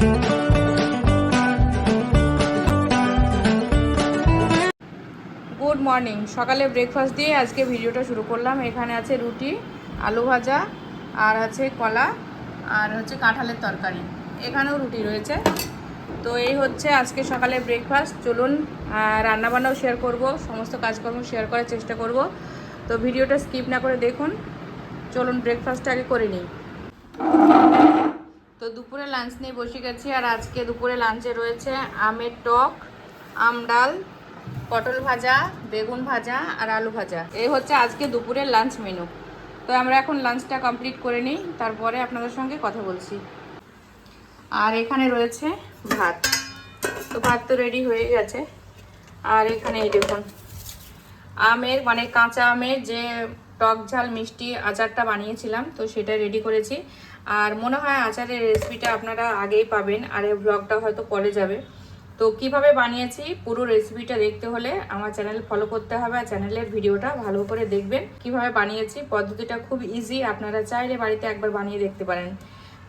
Good morning সকালে breakfast দিয়ে আজকে ভিডিওটা শুরু করলাম। এখানে আছে রুটি, আলু ভাজা, আর আছে কলা, আর হচ্ছে কাঁঠালের তরকারি। এখানেও রুটি রয়েছে। তো এই হচ্ছে আজকে সকালে ব্রেকফাস্ট চলুন রান্নাবান্নাও শেয়ার করব, সমস্ত কাজকর্ম শেয়ার করার চেষ্টা করব। তো ভিডিওটা স্কিপ না করে দেখুন। চলুন ব্রেকফাস্টটা আগে করে নিই। তো দুপুরে লাঞ্চ নিয়ে বসে গেছি আর আজকে দুপুরে লাঞ্চে রয়েছে আমের টক, আম ডাল, পটল ভাজা, বেগুন ভাজা আর আলু ভাজা। এই হচ্ছে আজকে দুপুরের লাঞ্চ মেনু তো আমরা এখন লাঞ্চটা কমপ্লিট করে নিই, তারপরে আপনাদের সঙ্গে কথা বলছি। আর এখানে রয়েছে ভাত। তো ভাত তো রেডি হয়ে গেছে। আর এখানে এই দেখুন, আমের মানে কাঁচা আমের যে টক ঝাল মিষ্টি আচারটা বানিয়েছিলাম, তো সেটা রেডি করেছি। আর মনে হয় আচারের রেসিপিটা আপনারা আগেই পাবেন, আর এই ব্লগটা হয়তো পরে যাবে। তো কীভাবে বানিয়েছি, পুরো রেসিপিটা দেখতে হলে আমার চ্যানেল ফলো করতে হবে, আর চ্যানেলের ভিডিওটা ভালো করে দেখবেন। কীভাবে বানিয়েছি, পদ্ধতিটা খুব ইজি আপনারা চাইলে বাড়িতে একবার বানিয়ে দেখতে পারেন।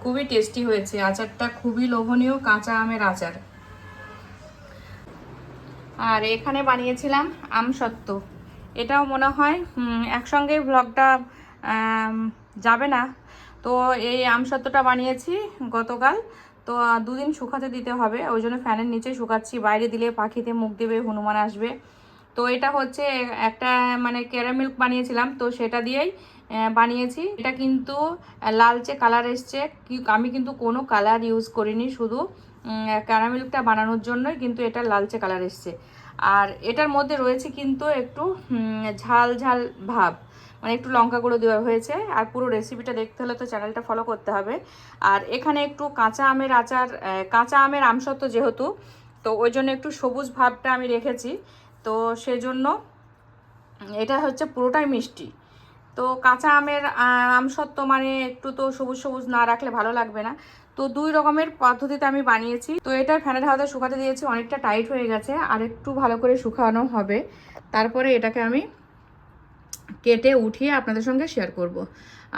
খুবই টেস্টি হয়েছে, আচারটা খুবই লোভনীয় কাঁচা আমের আচার। আর এখানে বানিয়েছিলাম আম আমসত্ত্ব এটাও মনে হয় একসঙ্গে ব্লগটা যাবে না। তো এই আমসত্ত্বটা বানিয়েছি গতকাল। তো দুদিন শুকাতে দিতে হবে। ওই জন্য ফ্যানের নিচে শুকাচ্ছি। বাইরে দিলে পাখিতে মুখ দেবে, হনুমান আসবে। তো, এটা হচ্ছে একটা মানে ক্যারামিল্ক বানিয়েছিলাম। তো, সেটা দিয়েই বানিয়েছি। এটা কিন্তু লালচে কালার এসছে। আমি কিন্তু কোনো কালার ইউজ করিনি। শুধু ক্যারামিল্কটা বানানোর জন্যই কিন্তু এটা লালচে কালার এসছে। আর এটার মধ্যে রয়েছে কিন্তু একটু ঝাল ঝাল ভাব। মানে একটু লঙ্কা গুঁড়ো দেওয়া হয়েছে, আর পুরো রেসিপিটা দেখতে হলে তো চ্যানেলটা ফলো করতে হবে। আর এখানে একটু কাঁচা আমের আচার কাঁচা আমের আমসত্ব যেহেতু, তো ওই জন্য একটু সবুজ ভাবটা আমি রেখেছি। তো সেজন্য এটা হচ্ছে পুরোটাই মিষ্টি। তো কাঁচা আমের আমসত্ত্ব মানে একটু তো সবুজ সবুজ না রাখলে ভালো লাগবে না। তো দুই রকমের পদ্ধতিতে আমি বানিয়েছি। তো এটা ফ্যানের হাওয়াতে শুকাতে দিয়েছি, অনেকটা টাইট হয়ে গেছে, আর একটু ভালো করে শুকানো হবে। তারপরে এটাকে আমি কেটে উঠিয়ে আপনাদের সঙ্গে শেয়ার করব।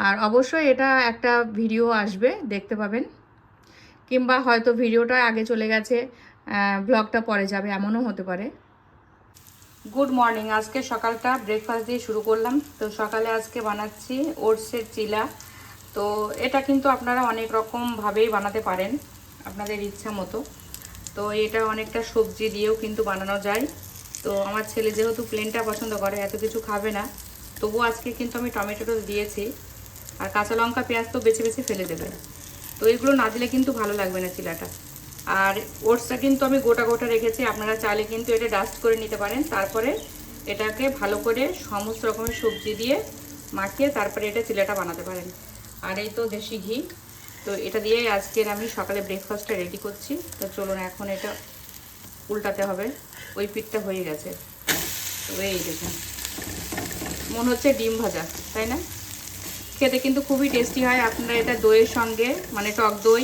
আর অবশ্যই এটা একটা ভিডিও আসবে, দেখতে পাবেন। কিংবা হয়তো ভিডিওটা আগে চলে গেছে ব্লগটা পরে যাবে, এমনও হতে পারে। গুড মর্নিং আজকে সকালটা ব্রেকফাস্ট দিয়ে শুরু করলাম। তো সকালে আজকে বানাচ্ছি ওটসের চিলা। তো এটা কিন্তু আপনারা অনেক রকমভাবেই বানাতে পারেন, আপনাদের ইচ্ছা মতো। তো এটা অনেকটা সবজি দিয়েও কিন্তু বানানো যায়। তো আমার ছেলে যেহেতু প্লেনটা পছন্দ করে, এত কিছু খাবে না। তবু আজকে কিন্তু আমি টমেটোটা দিয়েছি। আর কাঁচা লঙ্কা, পেঁয়াজ তো বেছে বেছে ফেলে দেবে। তো এগুলো না দিলে কিন্তু ভালো লাগবে না চিলাটা। আর ওটসটা কিন্তু আমি গোটা গোটা রেখেছি। আপনারা চাইলে কিন্তু এটা ডাস্ট করে নিতে পারেন। তারপরে এটাকে ভালো করে সমস্ত রকমের সবজি দিয়ে মাখিয়ে তারপরে এটা চিলাটা বানাতে পারেন। আর এই তো দেশি ঘি। তো এটা দিয়ে আজকের আমি সকালে ব্রেকফাস্টটা রেডি করছি। তো চলুন এখন এটা উল্টাতে হবে। ওই পিঠটা হয়ে গেছে। তো এই দেখুন। মনে হচ্ছে ডিম ভাজা, তাই না? খেতে কিন্তু খুবই টেস্টি হয়। আপনারা এটা দইয়ের সঙ্গে মানে টক দই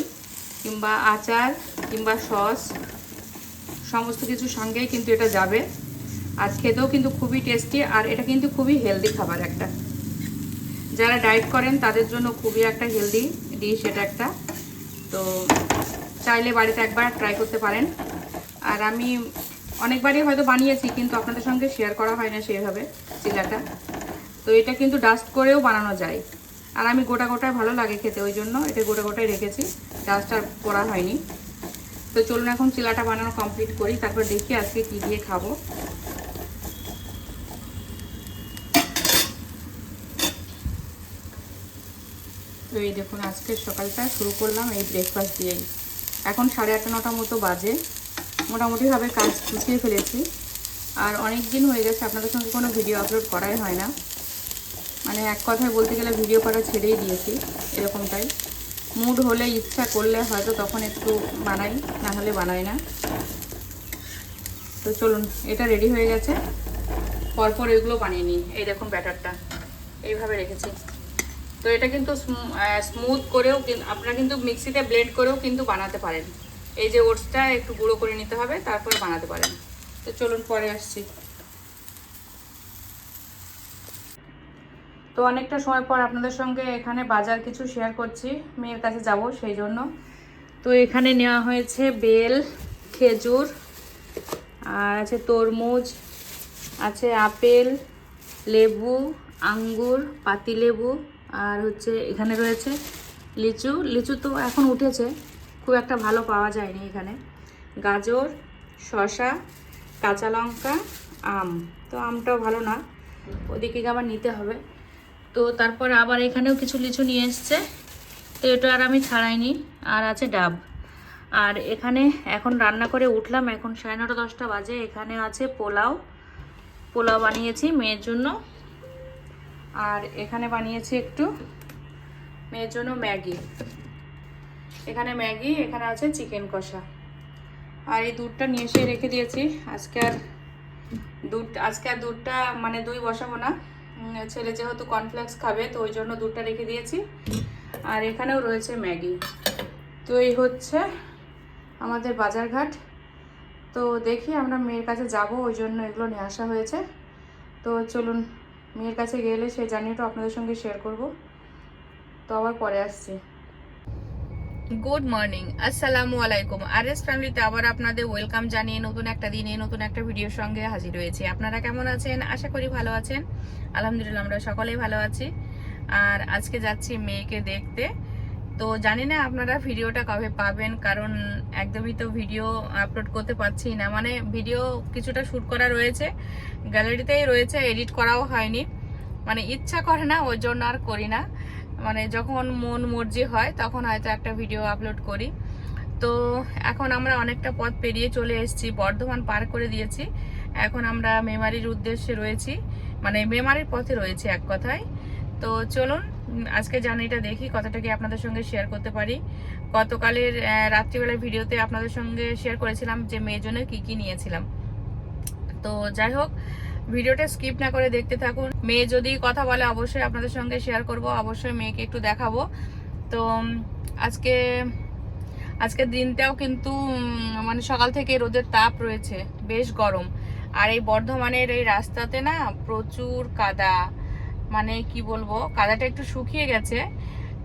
কিংবা আচার কিংবা সস, সমস্ত কিছুর সঙ্গেই কিন্তু এটা যাবে। আর খেতেও কিন্তু খুবই টেস্টি আর এটা কিন্তু খুবই হেলদি খাবার একটা। যারা ডায়েট করেন, তাদের জন্য খুবই একটা হেলদি ডিশ এটা একটা। তো চাইলে বাড়িতে একবার ট্রাই করতে পারেন। আর আমি অনেকবারই হয়তো বানিয়েছি, কিন্তু আপনাদের সঙ্গে শেয়ার করা হয় না সেভাবে চিলাটা। তো এটা কিন্তু ডাস্ট করেও বানানো যায়। আর আমি গোটা গোটায় ভালো লাগে খেতে, ওই জন্য এটা গোটা গোটায় রেখেছি। ডাস্ট আর করা হয়নি। তো চলুন এখন চিলাটা বানানো কমপ্লিট করি, তারপর দেখি আজকে কী দিয়ে খাব। তো এই দেখুন, আজকে সকালটা শুরু করলাম এই ব্রেকফাস্ট দিয়েই। এখন সাড়ে আটটা নটা মতো বাজে। মোটামুটিভাবে কাজ গুছিয়ে ফেলেছি। আর অনেক দিন হয়ে গেছে, আপনাদের সঙ্গে কোনো ভিডিও আপলোড করাই হয় না। মানে এক কথায় বলতে গেলে ভিডিও করা ছেড়েই দিয়েছি, এরকমটাই। মুড হলে ইচ্ছা করলে হয়তো তখন একটু বানাই, না হলে বানাই না। তো চলুন, এটা রেডি হয়ে গেছে। পরপর এগুলো বানিয়ে নিই। এই দেখুন ব্যাটারটা, এইভাবে রেখেছি। তো এটা কিন্তু স্মুথ করেও আপনারা কিন্তু মিক্সিতে ব্লেড করেও কিন্তু বানাতে পারেন। এই যে ওটসটা একটু গুঁড়ো করে নিতে হবে, তারপরে বানাতে পারেন। তো চলুন, পরে আসছি। তো অনেকটা সময় পর আপনাদের সঙ্গে এখানে বাজার কিছু শেয়ার করছি, মেয়ের কাছে যাব সেই জন্য। তো এখানে নেওয়া হয়েছে বেল, খেজুর, আর আছে তরমুজ, আছে আপেল, লেবু, আঙ্গুর, পাতিলেবু, আর হচ্ছে এখানে রয়েছে লিচু। লিচু তো এখন উঠেছে, খুব একটা ভালো পাওয়া যায়নি এখানে। গাজর, শসা, কাঁচা লঙ্কা, আম। তো আমটাও ভালো না, ওদিকে আবার নিতে হবে। তো তারপর আবার এখানেও কিছু লিচু নিয়ে এসছে। তো এটা আর আমি ছাড়াইনি, আর আছে ডাব। আর এখানে এখন রান্না করে উঠলাম, এখন সাড়ে নটা দশটা বাজে। এখানে আছে পোলাও। পোলাও বানিয়েছি মেয়ের জন্য। আর এখানে বানিয়েছি একটু মেয়ের জন্য ম্যাগি। এখানে ম্যাগি, এখানে আছে চিকেন কষা। আর এই দুধটা নিয়ে এসে রেখে দিয়েছি। আজকে আর দুধ, আজকে আর দুধটা মানে দই বসাবো না। ছেলে যেহেতু কর্নফ্লেক্স খাবে, তো ওই জন্য দুধটা রেখে দিয়েছি। আর এখানেও রয়েছে ম্যাগি। তো এই হচ্ছে আমাদের বাজারঘাট। তো দেখি আমরা মেয়ের কাছে যাব, ওই জন্য এগুলো নিয়ে আসা হয়েছে। তো চলুন, মেয়ের কাছে গেলে সে জার্নিটা আপনাদের সঙ্গে শেয়ার করব। তো আবার পরে আসছি। গুড মর্নিং আসসালামু আলাইকুম আর এস ফ্যামিলিতে আবার আপনাদের ওয়েলকাম জানিয়ে নতুন একটা দিনে নতুন একটা ভিডিওর সঙ্গে হাজির হয়েছি। আপনারা কেমন আছেন? আশা করি ভালো আছেন। আলহামদুলিল্লাহ, আমরা সকলেই ভালো আছি। আর আজকে যাচ্ছি মেয়েকে দেখতে। তো জানি না আপনারা ভিডিওটা কবে পাবেন, কারণ একদমই তো ভিডিও আপলোড করতে পারছি না। মানে ভিডিও কিছুটা শ্যুট করা রয়েছে। গ্যালারিতেই রয়েছে এডিট করাও হয়নি। মানে ইচ্ছা করে না, ওই জন্য আর করি না। মানে যখন মন মর্জি হয়, তখন হয়তো একটা ভিডিও আপলোড করি। তো এখন আমরা অনেকটা পথ পেরিয়ে চলে এসেছি, বর্ধমান পার করে দিয়েছি। এখন আমরা মেমারির উদ্দেশ্যে রয়েছি মানে মেমারির পথে রয়েছি এক কথায়। তো চলুন, আজকে জার্নিটা দেখি কতটা কি আপনাদের সঙ্গে শেয়ার করতে পারি। গতকালের রাত্রিবেলার ভিডিওতে আপনাদের সঙ্গে শেয়ার করেছিলাম যে মেয়ের জন্য কি কি নিয়েছিলাম। তো যাই হোক ভিডিওটা স্কিপ না করে দেখতে থাকুন। মেয়ে যদি কথা বলে, অবশ্যই আপনাদের সঙ্গে শেয়ার করব। অবশ্যই মেয়েকে একটু দেখাবো। তো আজকে, আজকের দিনটাও কিন্তু মানে সকাল থেকে রোদের তাপ রয়েছে। বেশ গরম। আর এই বর্ধমানের এই রাস্তাতে না প্রচুর কাদা। মানে কি বলব, কাদাটা একটু শুকিয়ে গেছে।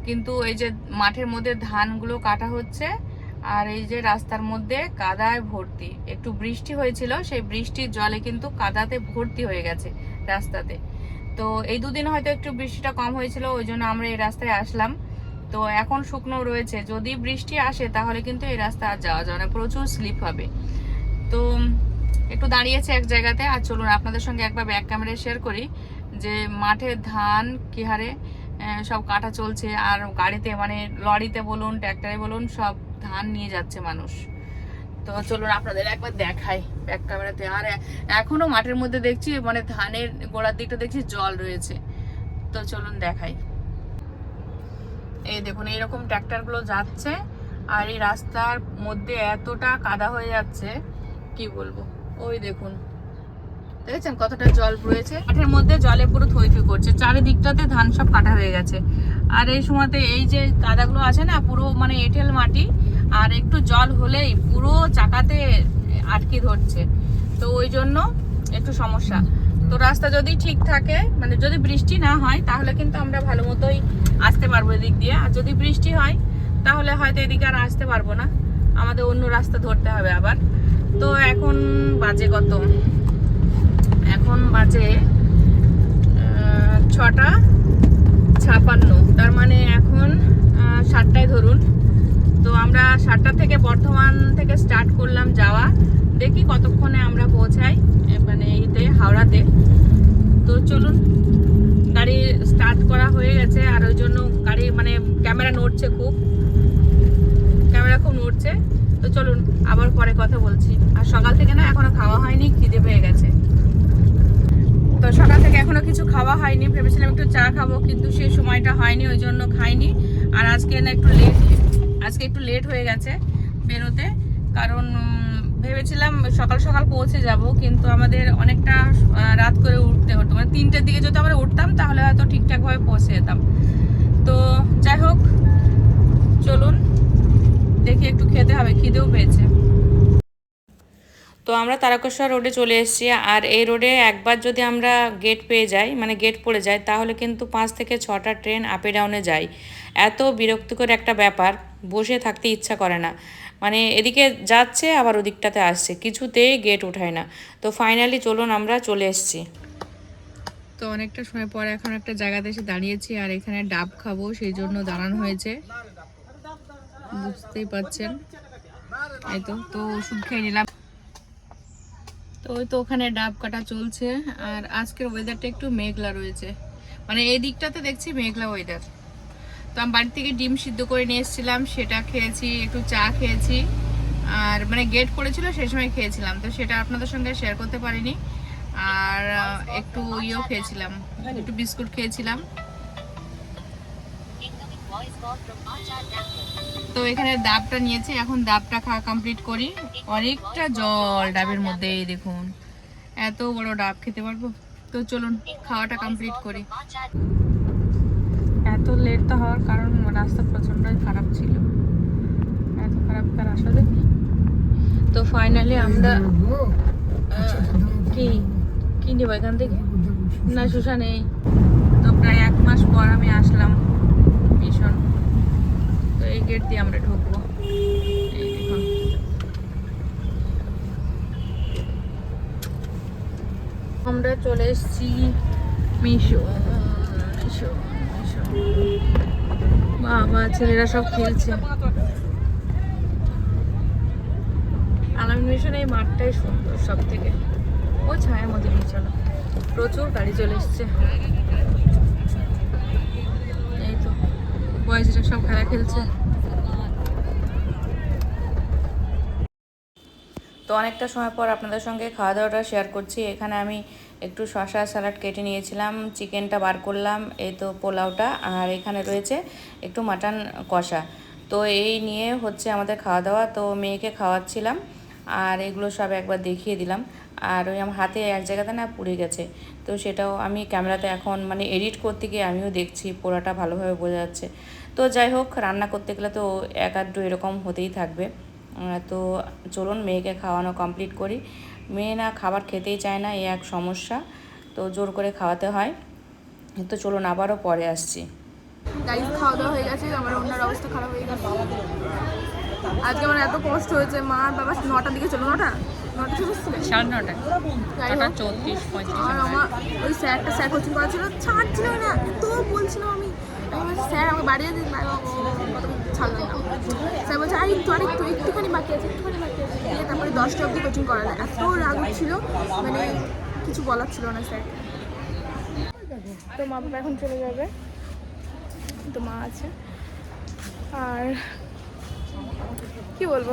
কিন্তু এই যে মাঠের মধ্যে ধানগুলো কাটা হচ্ছে আর এই যে রাস্তার মধ্যে কাদায় ভর্তি, একটু বৃষ্টি হয়েছিল, সেই বৃষ্টির জলে কিন্তু কাদাতে ভর্তি হয়ে গেছে রাস্তাতে। তো এই দুদিন হয়তো একটু বৃষ্টিটা কম হয়েছিল, ওই জন্য আমরা এই রাস্তায় আসলাম। তো এখন শুকনো রয়েছে, যদি বৃষ্টি আসে তাহলে কিন্তু এই রাস্তা আর যাওয়া যাবে না, প্রচুর স্লিপ হবে। তো একটু দাঁড়িয়েছে এক জায়গাতে, আর চলুন আপনাদের সঙ্গে একবার ব্যাক ক্যামেরায় শেয়ার করি যে মাঠে ধান কি হারে সব কাটা চলছে, আর গাড়িতে মানে লরিতে বলুন ট্র্যাক্টরে বলুন, সব ধান নিয়ে যাচ্ছে মানুষ। তো চলুন আপনাদের একবার দেখাই ব্যাক ক্যামেরাতে আর এখনও মাঠের মধ্যে দেখছি মানে ধানের গোড়ার দিকটা দেখছি জল রয়েছে। তো চলুন দেখাই। এই দেখুন, এইরকম ট্র্যাক্টরগুলো যাচ্ছে আর এই রাস্তার মধ্যে এতটা কাদা হয়ে যাচ্ছে, কি বলব? ওই দেখুন। দেখেছেন কতটা জল রয়েছে? মাঠের মধ্যে জলে পুরো থই থই করছে। চারিদিকটাতে ধান সব কাটা হয়ে গেছে। আর এই সময়তে এই যে কাদাগুলো আছে না, পুরো মানে এঁটেল মাটি আর একটু জল হলেই পুরো চাকাতে আটকে ধরছে। তো ওই জন্য একটু সমস্যা। তো রাস্তা যদি ঠিক থাকে মানে যদি বৃষ্টি না হয়, তাহলে কিন্তু আমরা ভালো মতোই আসতে পারব এদিক দিয়ে। আর যদি বৃষ্টি হয়, তাহলে হয়তো এদিকে আর আসতে পারব না। আমাদের অন্য রাস্তা ধরতে হবে আবার। তো এখন বাজে কত? এখন বাজে ছটা ছাপান্ন। তার মানে এখন সাতটায় ধরুন। তো আমরা সাতটা থেকে বর্ধমান থেকে স্টার্ট করলাম যাওয়া। দেখি কতক্ষণে আমরা পৌঁছাই মানে ইতে হাওড়াতে। তো চলুন, গাড়ি স্টার্ট করা হয়ে গেছে, আর ওই জন্য গাড়ি মানে ক্যামেরা নড়ছে খুব। ক্যামেরা খুব নড়ছে। তো চলুন, আবার পরে কথা বলছি। আর সকাল থেকে না এখনও খাওয়া হয়নি, খিদে পেয়ে গেছে। তো সকাল থেকে এখনও কিছু খাওয়া হয়নি, ভেবেছিলাম একটু চা খাব, কিন্তু সেই সময়টা হয়নি, ওই জন্য খাইনি। আর আজকে না একটু লেট আজকে একটু লেট হয়ে গেছে বেরোতে, কারণ ভেবেছিলাম সকাল সকাল পৌঁছে যাব, কিন্তু আমাদের অনেকটা রাত করে উঠতে হতো। মানে তিনটের দিকে যদি আমরা উঠতাম, তাহলে হয়তো ঠিকঠাকভাবে পৌঁছে যেতাম। তো যাই হোক, চলুন, দেখি একটু খেতে হবে, খিদেও পেয়েছে। তো আমরা তারকেশ্বর রোডে চলে এসেছি। আর এই রোডে একবার যদি আমরা গেট পেয়ে যাই মানে গেট পড়ে যাই তাহলে কিন্তু পাঁচ থেকে ছটা ট্রেন আপে ডাউনে যায়। এত বিরক্তিকর একটা ব্যাপার, বসে থাকতে ইচ্ছা করে না। মানে এদিকে যাচ্ছে, আবার ওদিকটাতে আসছে, কিছুতেই গেট উঠায় না। তো ফাইনালি চলুন, আমরা চলে এসেছি। তো অনেকটা সময় পর এখন একটা জায়গাতে এসে দাঁড়িয়েছি, আর এখানে ডাব খাব, সেই জন্য দাঁড়ানো হয়েছে। বুঝতেই পারছেন। এই তো তো ওষুধ খেয়ে নিলাম। তো ওই তো ওখানে ডাব কাটা চলছে, আর আজকের ওয়েদারটা একটু মেঘলা রয়েছে। মানে এই দিকটাতে দেখছি মেঘলা ওয়েদার তো আমি বাড়ি থেকে ডিম সিদ্ধ করে নিয়ে এসেছিলাম, সেটা খেয়েছি, একটু চা খেয়েছি, আর মানে গেট পড়েছিল সেই সময় খেয়েছিলাম, তো সেটা আপনাদের সঙ্গে শেয়ার করতে পারিনি। আর একটু ইয়েও খেয়েছিলাম, একটু বিস্কুট খেয়েছিলাম। তো এখানে ডাবটা নিয়েছি, এখন ডাবটা খাওয়া কমপ্লিট করি। অনেকটা জল ডাবের মধ্যে দেখুন। এত বড় ডাব খেতে পারব? তো চলুন, খাওয়াটা কমপ্লিট করি। এত লেট তো হওয়ার কারণ, রাস্তা প্রচণ্ডই খারাপ ছিল। এত খারাপ তার আসলে? তো ফাইনালি আমরা কি? কি নেব এখান থেকে? না শুষা নেই তো প্রায় এক মাস পর আমি আসলাম। ভীষণ। তো এই গেট দিয়ে আমরা ঢুকবো। আমরা চলে এসেছি মিশো মিশো মিশো। বাবা, ছেলেরা সব খেলছে। আলামিন মিশন এই মাঠটাই সুন্দর সব থেকে ও ছায়া মধ্যে চলো প্রচুর গাড়ি চলে এসছে। সব খেলা খেলছে। তো অনেকটা সময় পর আপনাদের সঙ্গে খাওয়া দাওয়াটা শেয়ার করছি। এখানে আমি একটু শশা স্যালাড কেটে নিয়েছিলাম চিকেনটা বার করলাম, এই তো পোলাওটা, আর এখানে রয়েছে একটু মাটন কষা। তো এই নিয়ে হচ্ছে আমাদের খাওয়া দাওয়া তো মেয়েকে খাওয়াচ্ছিলাম, আর এগুলো সব একবার দেখিয়ে দিলাম। আর ওই আমার হাতে এক জায়গাতে না পুড়ে গেছে। তো সেটাও আমি ক্যামেরাতে এখন মানে এডিট করতে গিয়ে আমিও দেখছি, পোড়াটা ভালোভাবে বোঝা যাচ্ছে। তো যাই হোক, রান্না করতে গেলে তো এক আধটু এরকম হতেই থাকবে। তো চলুন মেয়েকে খাওয়ানো কমপ্লিট করি। মেয়ে না খাবার খেতেই চায় না, এই এক সমস্যা। তো জোর করে খাওয়াতে হয়। তো চলুন আবারও পরে আসছি। খাওয়া দাওয়া হয়ে গেছে, আমার অন্যার অবস্থা খারাপ হয়ে গেছে। আজকে আমার এত কষ্ট হয়েছে, মা, বাবা, নটার দিকে চলো, নটা? সাড়ে নটায় যাই চৌত্রিশ পঁয়ত্রিশ আর আমার ওই স্যারটা স্যার কোচিং করা ছিল ছাড়ছিল না তো বলছিল আমি। স্যার আমাকে বাড়িয়ে দিন। ছাড়লো না। স্যার বলছে আর একটু আরেকটু একটুখানি বাকি আছে একটুখানি বাকি আছে। দিয়ে তারপরে দশটা অবধি কোচিং করালে। এত রাগ ছিল মানে কিছু বলার ছিল না স্যার। তো মা বাবা এখন চলে যাবে। তো মা আছে। আর কি বলব?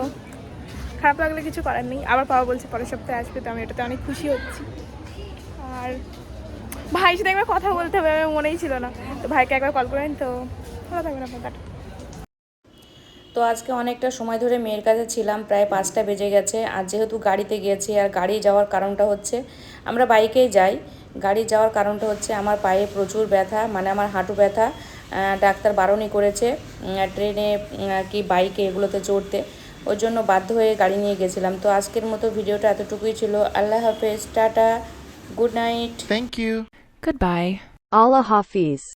খারাপ লাগলে কিছু করার নেই। আবার পাওয়া বলছে, পরের সপ্তাহে আসবে, তো আমি এটাতে অনেক খুশি হচ্ছি। আর ভাইয়ের সাথে একবার কথা বলতে হবে, আমার মনেই ছিল না। তো ভাইকে একবার কল করেন তো ভালো থাকবেন আপনার তো আজকে অনেকটা সময় ধরে মেয়ের কাছে ছিলাম, প্রায় পাঁচটা বেজে গেছে। আর যেহেতু গাড়িতে গিয়েছি, আর গাড়ি যাওয়ার কারণটা হচ্ছে, আমরা বাইকেই যাই। গাড়ি যাওয়ার কারণটা হচ্ছে, আমার পায়ে প্রচুর ব্যথা মানে আমার হাঁটু ব্যথা। ডাক্তার বারণই করেছে ট্রেনে কি বাইকে এগুলোতে চড়তে। ওর জন্য বাধ্য হয়ে গাড়ি নিয়ে গেছিলাম। তো আজকের মতো ভিডিওটা এতটুকুই ছিল। আল্লাহ হাফেজ tata good night. Thank you goodbye Allah Hafiz.